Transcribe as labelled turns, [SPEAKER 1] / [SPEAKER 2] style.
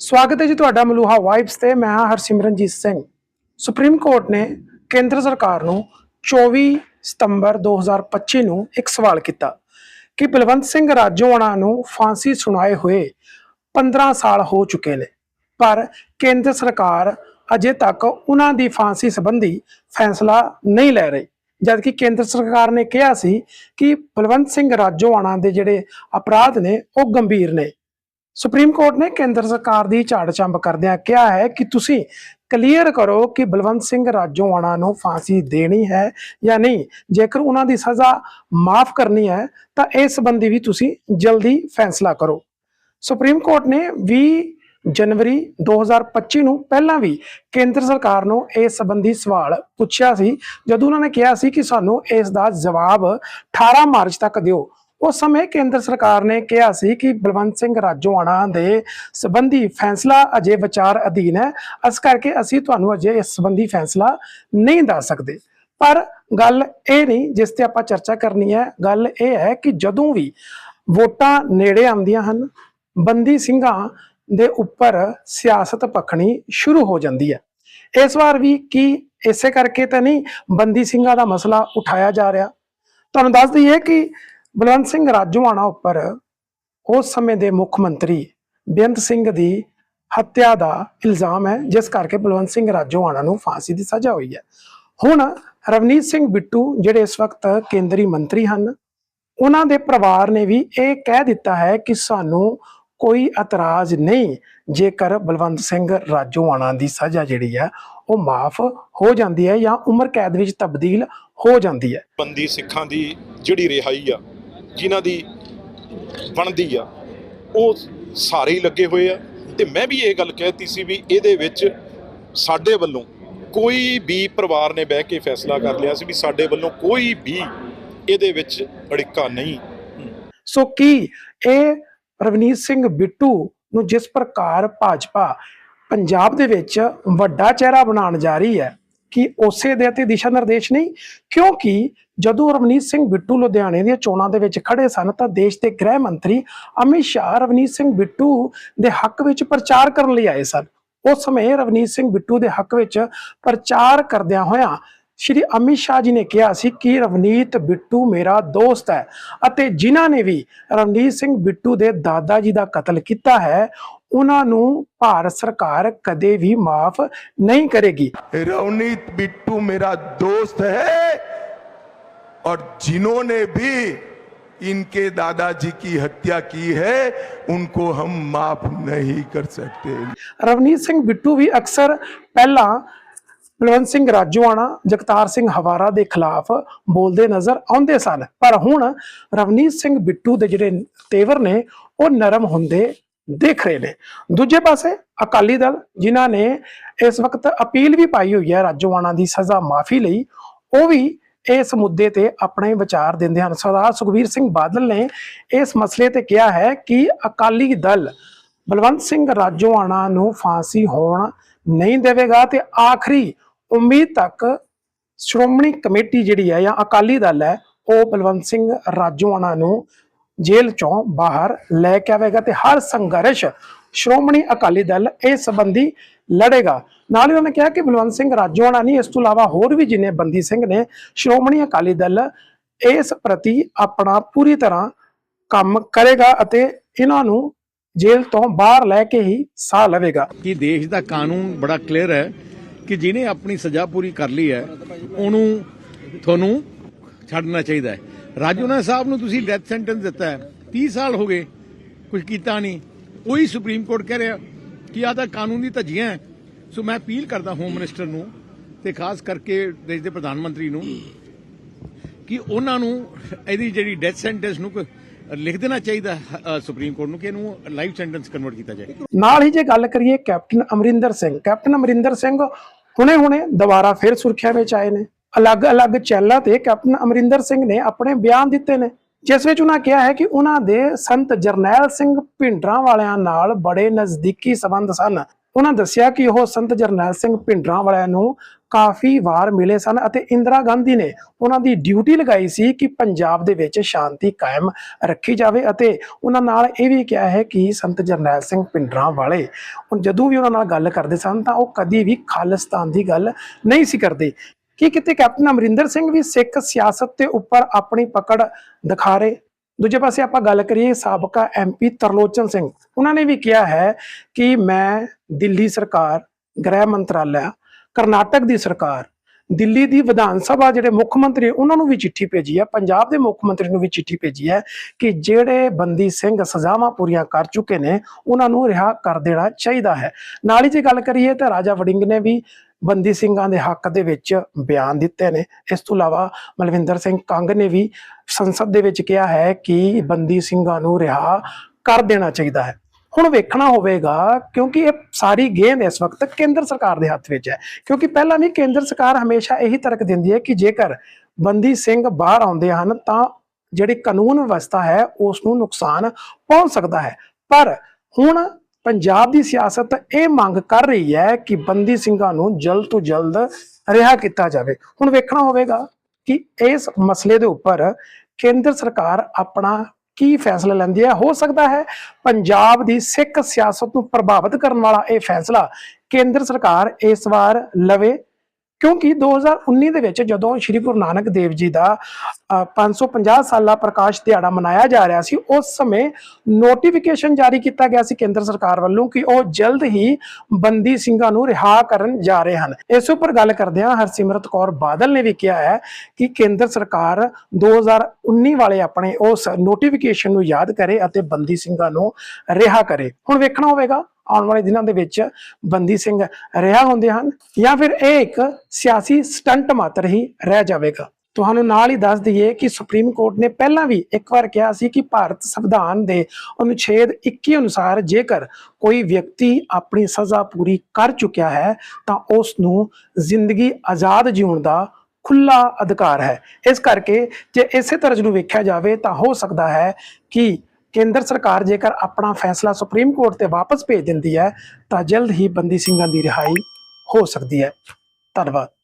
[SPEAKER 1] ਸਵਾਗਤ ਹੈ ਜੀ ਤੁਹਾਡਾ ਮਲੂਹਾ ਵਾਈਬਸ ਤੇ, ਮੈਂ ਹਾਂ ਹਰਸਿਮਰਨਜੀਤ ਸਿੰਘ। ਸੁਪਰੀਮ ਕੋਰਟ ਨੇ ਕੇਂਦਰ ਸਰਕਾਰ ਨੂੰ 24 ਸਤੰਬਰ 2025 ਨੂੰ ਇੱਕ ਸਵਾਲ ਕੀਤਾ ਕਿ ਬਲਵੰਤ ਸਿੰਘ ਰਾਜੋਆਣਾ ਨੂੰ ਫਾਂਸੀ ਸੁਣਾਏ ਹੋਏ 15 ਸਾਲ ਹੋ ਚੁੱਕੇ ਨੇ, ਪਰ ਕੇਂਦਰ ਸਰਕਾਰ ਅਜੇ ਤੱਕ ਉਹਨਾਂ ਦੀ ਫਾਂਸੀ ਸੰਬੰਧੀ ਫੈਸਲਾ ਨਹੀਂ ਲੈ ਰਹੀ। ਜਦਕਿ ਕੇਂਦਰ ਸਰਕਾਰ ਨੇ ਕਿਹਾ ਸੀ ਕਿ ਬਲਵੰਤ ਸਿੰਘ ਰਾਜੋਆਣਾ ਦੇ ਜਿਹੜੇ ਅਪਰਾਧ ਨੇ, ਉਹ ਗੰਭੀਰ ਨੇ। ਸੁਪਰੀਮ ਕੋਰਟ ਨੇ ਕੇਂਦਰ ਸਰਕਾਰ ਦੀ ਝਾੜ ਚੰਬ ਕਰਦਿਆਂ ਕਿਹਾ ਹੈ ਕਿ ਤੁਸੀਂ ਕਲੀਅਰ ਕਰੋ ਕਿ ਬਲਵੰਤ ਸਿੰਘ ਰਾਜੋਆਣਾ ਨੂੰ ਫਾਂਸੀ ਦੇਣੀ ਹੈ ਜਾਂ ਨਹੀਂ। ਜੇਕਰ ਉਹਨਾਂ ਦੀ ਸਜ਼ਾ ਮਾਫ ਕਰਨੀ ਹੈ, ਤਾਂ ਇਸ ਸੰਬੰਧੀ ਵੀ ਤੁਸੀਂ ਜਲਦੀ ਫੈਸਲਾ ਕਰੋ। ਸੁਪਰੀਮ ਕੋਰਟ ਨੇ 20 ਜਨਵਰੀ 2025 ਨੂੰ ਪਹਿਲਾਂ ਵੀ ਕੇਂਦਰ ਸਰਕਾਰ ਨੂੰ ਇਸ ਸੰਬੰਧੀ ਸਵਾਲ ਪੁੱਛਿਆ ਸੀ, ਜਦੋਂ ਉਹਨਾਂ ਨੇ ਕਿਹਾ ਸੀ ਕਿ ਸਾਨੂੰ ਇਸ ਦਾ ਜਵਾਬ 18 ਮਾਰਚ ਤੱਕ ਦਿਓ। ਉਸ ਸਮੇਂ ਕੇਂਦਰ ਸਰਕਾਰ ਨੇ ਕਿਹਾ ਸੀ ਕਿ ਬਲਵੰਤ ਸਿੰਘ ਰਾਜੋਆਣਾ ਦੇ ਸੰਬੰਧੀ ਫੈਸਲਾ ਅਜੇ ਵਿਚਾਰ ਅਧੀਨ ਹੈ। ਇਸ ਕਰਕੇ ਅਸੀਂ ਤੁਹਾਨੂੰ ਅਜੇ ਇਸ ਸੰਬੰਧੀ ਫੈਸਲਾ ਨਹੀਂ ਦੱਸ ਸਕਦੇ। ਪਰ ਗੱਲ ਇਹ ਨਹੀਂ ਜਿਸ ਤੇ ਆਪਾਂ ਚਰਚਾ ਕਰਨੀ ਹੈ। ਗੱਲ ਇਹ ਹੈ ਕਿ ਜਦੋਂ ਵੀ ਵੋਟਾਂ ਨੇੜੇ ਆਉਂਦੀਆਂ ਹਨ, ਬੰਦੀ ਸਿੰਘਾਂ ਦੇ ਉੱਪਰ ਸਿਆਸਤ ਪਖਣੀ ਸ਼ੁਰੂ ਹੋ ਜਾਂਦੀ ਹੈ। ਇਸ ਵਾਰ ਵੀ ਕੀ ਇਸੇ ਕਰਕੇ ਤਾਂ ਨਹੀਂ ਬੰਦੀ ਸਿੰਘਾਂ ਦਾ ਮਸਲਾ ਉਠਾਇਆ ਜਾ ਰਿਹਾ? ਤੁਹਾਨੂੰ ਦੱਸ ਦਈਏ ਕਿ ਬਲਵੰਤ ਸਿੰਘ ਰਾਜੋਆਣਾ ਉੱਪਰ ਉਸ ਸਮੇਂ ਦੇ ਮੁੱਖ ਮੰਤਰੀ ਬੇਅੰਤ ਸਿੰਘ ਦੀ ਹੱਤਿਆ ਦਾ ਇਲਜ਼ਾਮ ਹੈ, ਜਿਸ ਕਰਕੇ ਬਲਵੰਤ ਸਿੰਘ ਰਾਜੋਆਣਾ ਨੂੰ ਫਾਂਸੀ ਦੀ ਸਜ਼ਾ ਹੋਈ ਹੈ। ਹੁਣ ਰਵਨੀਤ ਸਿੰਘ ਬਿੱਟੂ ਜਿਹੜੇ ਇਸ ਵਕਤ ਕੇਂਦਰੀ ਮੰਤਰੀ ਹਨ, ਉਹਨਾਂ ਦੇ ਪਰਿਵਾਰ ਨੇ ਵੀ ਇਹ ਕਹਿ ਦਿੱਤਾ ਹੈ ਕਿ ਸਾਨੂੰ ਕੋਈ ਇਤਰਾਜ਼ ਨਹੀਂ, ਜੇਕਰ ਬਲਵੰਤ ਸਿੰਘ ਰਾਜੋਆਣਾ ਦੀ ਸਜ਼ਾ ਜਿਹੜੀ ਹੈ, ਉਹ ਮਾਫ ਹੋ ਜਾਂਦੀ ਹੈ ਜਾਂ ਉਮਰ ਕੈਦ ਵਿੱਚ ਤਬਦੀਲ ਹੋ ਜਾਂਦੀ ਹੈ।
[SPEAKER 2] ਬੰਦੀ ਸਿੱਖਾਂ ਦੀ ਜਿਹੜੀ ਰਿਹਾਈ ਆ ਜਿਨ੍ਹਾਂ ਦੀ ਬਣਦੀ ਆ, ਉਹ ਸਾਰੇ ਹੀ ਲੱਗੇ ਹੋਏ ਆ। ਤੇ ਮੈਂ ਵੀ ਇਹ ਗੱਲ ਕਹਿਤੀ ਸੀ ਵੀ ਇਹਦੇ ਵਿੱਚ ਸਾਡੇ ਵੱਲੋਂ ਕੋਈ ਵੀ ਪਰਿਵਾਰ ਨੇ ਬਹਿ ਕੇ ਫੈਸਲਾ ਕਰ ਲਿਆ ਸੀ ਵੀ ਸਾਡੇ ਵੱਲੋਂ ਕੋਈ ਵੀ ਇਹਦੇ ਵਿੱਚ ਅੜਿੱਕਾ ਨਹੀਂ।
[SPEAKER 1] ਸੋ ਕੀ ਇਹ ਰਵਨੀਤ ਸਿੰਘ ਬਿੱਟੂ ਨੂੰ ਜਿਸ ਪ੍ਰਕਾਰ ਭਾਜਪਾ ਪੰਜਾਬ ਦੇ ਵਿੱਚ ਵੱਡਾ ਚਿਹਰਾ ਬਣਾਉਣ ਜਾ ਰਹੀ ਹੈ, ਕਿ ਉਸੇ ਦੇ ਅਤੇ ਦਿਸ਼ਾ ਨਿਰਦੇਸ਼ ਨਹੀਂ? ਕਿਉਂਕਿ ਜਦੋਂ ਰਵਨੀਤ ਸਿੰਘ ਬਿੱਟੂ ਲੁਧਿਆਣੇ ਦੀਆਂ ਚੋਣਾਂ ਦੇ ਵਿੱਚ ਖੜੇ ਸਨ ਤਾਂ ਦੇਸ਼ ਦੇ ਗ੍ਰਹਿ ਮੰਤਰੀ ਅਮਿਤ ਸ਼ਾਹ ਰਵਨੀਤ ਸਿੰਘ ਬਿੱਟੂ ਦੇ ਹੱਕ ਵਿੱਚ ਪ੍ਰਚਾਰ ਕਰਨ ਲਈ ਆਏ ਸਨ। ਉਸ ਸਮੇਂ ਰਵਨੀਤ ਸਿੰਘ ਬਿੱਟੂ ਦੇ ਹੱਕ ਵਿੱਚ ਪ੍ਰਚਾਰ ਕਰਦਿਆਂ ਹੋਇਆਂ ਸ਼੍ਰੀ ਅਮਿਤ ਸ਼ਾਹ ਜੀ ਨੇ ਕਿਹਾ ਸੀ ਕਿ ਰਵਨੀਤ ਬਿੱਟੂ ਮੇਰਾ ਦੋਸਤ ਹੈ ਅਤੇ ਜਿਨ੍ਹਾਂ ਨੇ ਵੀ ਰਵਨੀਤ ਸਿੰਘ ਬਿੱਟੂ ਦੇ ਦਾਦਾ ਜੀ ਦਾ ਕਤਲ ਕੀਤਾ ਹੈ, ਉਹਨਾਂ ਨੂੰ ਭਾਰਤ ਸਰਕਾਰ ਕਦੇ ਵੀ ਮਾਫ ਨਹੀਂ ਕਰੇਗੀ।
[SPEAKER 3] ਰਵਨੀਤ ਬਿੱਟੂ ਮੇਰਾ ਦੋਸਤ ਹੈ। और जिन्होंने भी इनके दादाजी की हत्या की है उनको हम माफ नहीं कर सकते
[SPEAKER 1] ਰਵਨੀਤ ਸਿੰਘ ਬਿੱਟੂ ਵੀ ਅਕਸਰ ਪਹਿਲਾਂ ਬਲਵੰਤ ਸਿੰਘ ਰਾਜੋਆਣਾ ਜਗਤਾਰ ਸਿੰਘ ਹਵਾਰਾ ਦੇ ਖਿਲਾਫ ਬੋਲਦੇ ਨਜ਼ਰ ਆਉਂਦੇ ਸਨ ਪਰ ਹੁਣ ਰਵਨੀਤ ਸਿੰਘ ਬਿੱਟੂ ਦੇ ਜਿਹੜੇ ਤੇਵਰ ਨੇ ਉਹ ਨਰਮ ਹੁੰਦੇ ਦਿਖ ਰਹੇ ਨੇ ਦੂਜੇ ਪਾਸੇ ਅਕਾਲੀ ਦਲ ਜਿਨ੍ਹਾਂ ਨੇ ਇਸ ਵਕਤ ਅਪੀਲ ਵੀ ਪਾਈ ਹੋਈ ਹੈ ਰਾਜੋਆਣਾ ਦੀ ਸਜ਼ਾ ਮਾਫੀ ਲਈ ਉਹ ਵੀ ਇਸ ਮੁੱਦੇ ਤੇ ਆਪਣੇ ਵਿਚਾਰ ਦਿੰਦੇ ਹਨ। ਸਰਦਾਰ ਸੁਖਬੀਰ ਸਿੰਘ ਬਾਦਲ ਨੇ ਇਸ ਮਸਲੇ ਤੇ ਕਿਹਾ ਹੈ ਕਿ ਅਕਾਲੀ ਦਲ ਬਲਵੰਤ ਸਿੰਘ ਰਾਜੋਆਣਾ ਨੂੰ ਫਾਂਸੀ ਹੋਣ ਨਹੀਂ ਦੇਵੇਗਾ ਤੇ ਆਖਰੀ ਉਮੀਦ ਤੱਕ ਸ਼੍ਰੋਮਣੀ ਕਮੇਟੀ ਜਿਹੜੀ ਹੈ ਜਾਂ ਅਕਾਲੀ ਦਲ ਹੈ, ਉਹ ਬਲਵੰਤ ਸਿੰਘ ਰਾਜੋਆਣਾ ਨੂੰ ਜੇਲ੍ਹ ਚੋਂ ਬਾਹਰ ਲੈ ਕੇ ਆਵੇਗਾ ਤੇ ਹਰ ਸੰਘਰਸ਼ ਸ਼੍ਰੋਮਣੀ ਅਕਾਲੀ ਦਲ ਇਸ ਸੰਬੰਧੀ ਲੜੇਗਾ। ਨਾਲ ਹੀ ਉਹਨੇ ਕਿਹਾ ਕਿ ਬਲਵੰਤ ਸਿੰਘ ਰਾਜੋਆਣਾ ਨਹੀਂ, ਇਸ ਤੋਂ ਇਲਾਵਾ ਹੋਰ ਵੀ ਜਿੰਨੇ ਬੰਦੀ ਸਿੰਘ ਨੇ, ਸ਼੍ਰੋਮਣੀ ਅਕਾਲੀ ਦਲ ਇਸ ਪ੍ਰਤੀ ਆਪਣਾ ਪੂਰੀ ਤਰ੍ਹਾਂ ਕੰਮ ਕਰੇਗਾ ਅਤੇ ਇਹਨਾਂ ਨੂੰ ਜੇਲ੍ਹ ਤੋਂ ਬਾਹਰ ਲੈ ਕੇ ਹੀ ਸਾਹ ਲਵੇਗਾ।
[SPEAKER 4] ਕਿ ਦੇਸ਼ ਦਾ ਕਾਨੂੰਨ ਬੜਾ ਕਲੀਅਰ ਹੈ ਕਿ ਜਿਹਨੇ ਆਪਣੀ ਸਜ਼ਾ ਪੂਰੀ ਕਰ ਲਈ ਹੈ, ਉਹਨੂੰ ਤੁਹਾਨੂੰ ਛੱਡਣਾ ਚਾਹੀਦਾ ਹੈ। ਰਾਜੋਨਾ ਸਾਹਿਬ ਨੂੰ ਤੁਸੀਂ ਡੈਥ ਸੈਂਟੈਂਸ ਦਿੱਤਾ ਹੈ। 30 ਸਾਲ ਹੋ ਗਏ ਕੁਝ ਕੀਤਾ ਨਹੀਂ। ਉਹੀ ਸੁਪਰੀਮ ਕੋਰਟ ਕਹਿ ਰਿਹਾ ਕਿ ਆਹ ਤਾਂ ਕਾਨੂੰਨੀ ਧੱਜੀਆਂ ਸੋ ਮੈਂ ਅਪੀਲ ਕਰਦਾ ਹੋਮ ਮਿਨਿਸਟਰ ਨੂੰ ਤੇ ਖਾਸ ਕਰਕੇ ਦੇਸ਼ ਦੇ ਪ੍ਰਧਾਨ ਮੰਤਰੀ ਨੂੰ ਕਿ ਉਹਨਾਂ ਨੂੰ ਇਹਦੀ ਜਿਹੜੀ ਡੈਥ ਸੈਂਟੈਂਸ ਨੂੰ ਲਿਖ ਦੇਣਾ ਚਾਹੀਦਾ ਸੁਪਰੀਮ ਕੋਰਟ ਨੂੰ ਕਿ ਇਹਨੂੰ ਲਾਈਫ ਸੈਂਟੈਂਸ ਕਨਵਰਟ ਕੀਤਾ ਜਾਏ।
[SPEAKER 1] ਨਾਲ ਹੀ ਜੇ ਗੱਲ ਕਰੀਏ ਕੈਪਟਨ ਅਮਰਿੰਦਰ ਸਿੰਘ, ਕੈਪਟਨ ਅਮਰਿੰਦਰ ਸਿੰਘ ਹੁਣੇ-ਹੁਣੇ ਦੁਬਾਰਾ ਫਿਰ ਸੁਰਖੀਆਂ ਵਿੱਚ ਆਏ ਨੇ। ਅਲੱਗ-ਅਲੱਗ ਚੈਨਲਾਂ ਤੇ ਕੈਪਟਨ ਅਮਰਿੰਦਰ ਸਿੰਘ ਨੇ ਆਪਣੇ ਬਿਆਨ ਦਿੱਤੇ ਨੇ, ਜਿਸ ਵਿੱਚ ਉਹਨਾਂ ਕਿਹਾ ਹੈ ਕਿ ਉਹਨਾਂ ਦੇ ਸੰਤ ਜਰਨੈਲ ਸਿੰਘ ਭਿੰਡਰਾਂ ਵਾਲਿਆਂ ਨਾਲ ਬੜੇ ਨਜ਼ਦੀਕੀ ਸਬੰਧ ਸਨ। ਉਹਨਾਂ ਦੱਸਿਆ ਕਿ ਉਹ ਸੰਤ ਜਰਨੈਲ ਸਿੰਘ ਭਿੰਡਰਾਂ ਵਾਲਿਆਂ ਨੂੰ ਕਾਫੀ ਵਾਰ ਮਿਲੇ ਸਨ ਅਤੇ ਇੰਦਰਾ ਗਾਂਧੀ ਨੇ ਉਹਨਾਂ ਦੀ ਡਿਊਟੀ ਲਗਾਈ ਸੀ ਕਿ ਪੰਜਾਬ ਦੇ ਵਿੱਚ ਸ਼ਾਂਤੀ ਕਾਇਮ ਰੱਖੀ ਜਾਵੇ ਅਤੇ ਉਹਨਾਂ ਨਾਲ ਇਹ ਵੀ ਕਿਹਾ ਹੈ ਕਿ ਸੰਤ ਜਰਨੈਲ ਸਿੰਘ ਭਿੰਡਰਾਂ ਵਾਲੇ, ਹੁਣ ਜਦੋਂ ਵੀ ਉਹਨਾਂ ਨਾਲ ਗੱਲ ਕਰਦੇ ਸਨ ਤਾਂ ਉਹ ਕਦੀ ਵੀ ਖਾਲਿਸਤਾਨ ਦੀ ਗੱਲ ਨਹੀਂ ਸੀ ਕਰਦੇ। ਕੀ ਕਿਤੇ? ਕੈਪਟਨ ਅਮਰਿੰਦਰ ਸਿੰਘ ਵੀ ਸਿੱਖ ਸਿਆਸਤ ਦੇ ਉੱਪਰ ਆਪਣੀ ਪਕੜ ਦਿਖਾ ਰਹੇ। ਦੂਜੇ ਪਾਸੇ ਆਪਾਂ ਗੱਲ ਕਰੀਏ ਸਾਬਕਾ ਐਮਪੀ ਤਰਲੋਚਨ ਸਿੰਘ। ਉਹਨਾਂ ਨੇ ਵੀ ਕਿਹਾ ਹੈ ਕਿ ਮੈਂ ਦਿੱਲੀ ਸਰਕਾਰ, ਗ੍ਰਹਿ ਮੰਤਰਾਲਾ, ਕਰਨਾਟਕ ਦੀ ਸਰਕਾਰ, ਦਿੱਲੀ ਦੀ ਵਿਧਾਨ ਸਭਾ ਜਿਹੜੇ ਮੁੱਖ ਮੰਤਰੀ, ਉਹਨਾਂ ਨੂੰ ਵੀ ਚਿੱਠੀ ਭੇਜੀ ਹੈ, ਪੰਜਾਬ ਦੇ ਮੁੱਖ ਮੰਤਰੀ ਨੂੰ ਵੀ ਚਿੱਠੀ ਭੇਜੀ ਹੈ ਕਿ ਜਿਹੜੇ ਬੰਦੀ ਸਿੰਘ ਸਜ਼ਾਵਾਂ ਪੂਰੀਆਂ ਕਰ ਚੁੱਕੇ ਨੇ, ਉਹਨਾਂ ਨੂੰ ਰਿਹਾ ਕਰ ਦੇਣਾ ਚਾਹੀਦਾ ਹੈ। ਨਾਲ ਹੀ ਜੇ ਗੱਲ ਕਰੀਏ ਤਾਂ ਰਾਜਾ ਵੜਿੰਗ ਨੇ ਵੀ ਬੰਦੀ ਸਿੰਘਾਂ ਦੇ ਹੱਕ ਦੇ ਵਿੱਚ ਬਿਆਨ ਦਿੱਤੇ ਨੇ। ਇਸ ਤੋਂ ਇਲਾਵਾ ਮਲਵਿੰਦਰ ਸਿੰਘ ਕੰਗ ਨੇ ਵੀ ਸੰਸਦ ਦੇ ਵਿੱਚ ਕਿਹਾ ਹੈ ਕਿ ਬੰਦੀ ਸਿੰਘਾਂ ਨੂੰ ਰਿਹਾ ਕਰ ਦੇਣਾ ਚਾਹੀਦਾ ਹੈ। ਹੁਣ ਵੇਖਣਾ ਹੋਵੇਗਾ ਕਿਉਂਕਿ ਇਹ ਸਾਰੀ ਗੇਮ ਇਸ ਵਕਤ ਕੇਂਦਰ ਸਰਕਾਰ ਦੇ ਹੱਥ ਵਿੱਚ ਹੈ। ਕਿਉਂਕਿ ਪਹਿਲਾਂ ਵੀ ਕੇਂਦਰ ਸਰਕਾਰ ਹਮੇਸ਼ਾ ਇਹੀ ਤਰਕ ਦਿੰਦੀ ਹੈ ਕਿ ਜੇਕਰ ਬੰਦੀ ਸਿੰਘ ਬਾਹਰ ਆਉਂਦੇ ਹਨ ਤਾਂ ਜਿਹੜੀ ਕਾਨੂੰਨ ਵਿਵਸਥਾ ਹੈ ਉਸ ਨੂੰ ਨੁਕਸਾਨ ਪਹੁੰਚ ਸਕਦਾ ਹੈ। ਪਰ ਹੁਣ ਪੰਜਾਬ ਦੀ ਸਿਆਸਤ ਇਹ ਮੰਗ ਕਰ ਰਹੀ ਹੈ ਕਿ ਬੰਦੀ ਸਿੰਘਾਂ ਨੂੰ ਜਲਦ ਤੋਂ ਜਲਦ ਰਿਹਾ ਕੀਤਾ ਜਾਵੇ। ਹੁਣ ਵੇਖਣਾ ਹੋਵੇਗਾ ਕਿ ਇਸ ਮਸਲੇ ਦੇ ਉੱਪਰ ਕੇਂਦਰ ਸਰਕਾਰ ਆਪਣਾ ਕੀ ਫੈਸਲਾ ਲੈਂਦੀ ਹੈ। ਹੋ ਸਕਦਾ ਹੈ ਪੰਜਾਬ ਦੀ ਸਿੱਖ ਸਿਆਸਤ ਨੂੰ ਪ੍ਰਭਾਵਿਤ ਕਰਨ ਵਾਲਾ ਇਹ ਫੈਸਲਾ ਕੇਂਦਰ ਸਰਕਾਰ ਇਸ ਵਾਰ ਲਵੇ ਕਿਉਂਕਿ 2019 ਦੇ ਵਿੱਚ ਜਦੋਂ ਸ੍ਰੀ ਗੁਰੂ ਨਾਨਕ ਦੇਵ ਜੀ ਦਾ ਅ, 550 ਸਾਲਾ ਪ੍ਰਕਾਸ਼ ਦਿਹਾੜਾ ਮਨਾਇਆ ਜਾ ਰਿਹਾ ਸੀ ਉਸ ਸਮੇਂ ਨੋਟੀਫਿਕੇਸ਼ਨ ਜਾਰੀ ਕੀਤਾ ਗਿਆ ਸੀ ਕੇਂਦਰ ਸਰਕਾਰ ਵੱਲੋਂ ਕਿ ਉਹ ਜਲਦ ਹੀ ਬੰਦੀ ਸਿੰਘਾਂ ਨੂੰ ਰਿਹਾ ਕਰਨ ਜਾ ਰਹੇ ਹਨ। ਇਸ ਉੱਪਰ ਗੱਲ ਕਰਦੇ ਹਾਂ ਹਰਸਿਮਰਤ ਕੌਰ ਬਾਦਲ ਨੇ ਵੀ ਕਿਹਾ ਹੈ ਕਿ ਕੇਂਦਰ ਸਰਕਾਰ 2019 ਵਾਲੇ ਆਪਣੇ ਉਸ ਨੋਟੀਫਿਕੇਸ਼ਨ ਨੂੰ ਯਾਦ ਕਰੇ ਅਤੇ ਬੰਦੀ ਸਿੰਘਾਂ ਨੂੰ ਰਿਹਾ ਕਰੇ। ਹੁਣ ਵੇਖਣਾ ਹੋਵੇਗਾ ਆਉਣ ਵਾਲੇ ਦਿਨਾਂ ਦੇ ਵਿੱਚ ਬੰਦੀ ਸਿੰਘ ਰਿਹਾ ਹੁੰਦੇ ਹਨ ਜਾਂ ਫਿਰ ਇਹ ਇੱਕ ਸਿਆਸੀ ਸਟੰਟ ਮਾਤਰ ਹੀ ਰਹਿ ਜਾਵੇਗਾ। ਤੁਹਾਨੂੰ ਨਾਲ ਹੀ ਦੱਸ ਦਈਏ ਕਿ ਸੁਪਰੀਮ ਕੋਰਟ ਨੇ ਪਹਿਲਾਂ ਵੀ ਇੱਕ ਵਾਰ ਕਿਹਾ ਸੀ ਕਿ ਭਾਰਤ ਸੰਵਿਧਾਨ ਦੇ ਅਨੁਛੇਦ 21 ਅਨੁਸਾਰ ਜੇਕਰ ਕੋਈ ਵਿਅਕਤੀ ਆਪਣੀ ਸਜ਼ਾ ਪੂਰੀ ਕਰ ਚੁੱਕਿਆ ਹੈ, ਤਾਂ ਉਸ ਨੂੰ ਜ਼ਿੰਦਗੀ ਆਜ਼ਾਦ ਜਿਉਣ ਦਾ ਖੁੱਲਾ ਅਧਿਕਾਰ ਹੈ। ਇਸ ਕਰਕੇ ਜੇ ਇਸੇ ਤਰ੍ਹਾਂ ਨੂੰ ਵੇਖਿਆ ਜਾਵੇ, ਤਾਂ ਹੋ ਸਕਦਾ ਹੈ ਕਿ ਕੇਂਦਰ ਸਰਕਾਰ ਜੇਕਰ ਆਪਣਾ ਫੈਸਲਾ ਸੁਪਰੀਮ ਕੋਰਟ ਤੇ ਵਾਪਸ ਭੇਜ ਦਿੰਦੀ ਹੈ, ਤਾਂ ਜਲਦ ਹੀ ਬੰਦੀ ਸਿੰਘਾਂ ਦੀ ਰਿਹਾਈ ਹੋ ਸਕਦੀ ਹੈ। ਧੰਨਵਾਦ।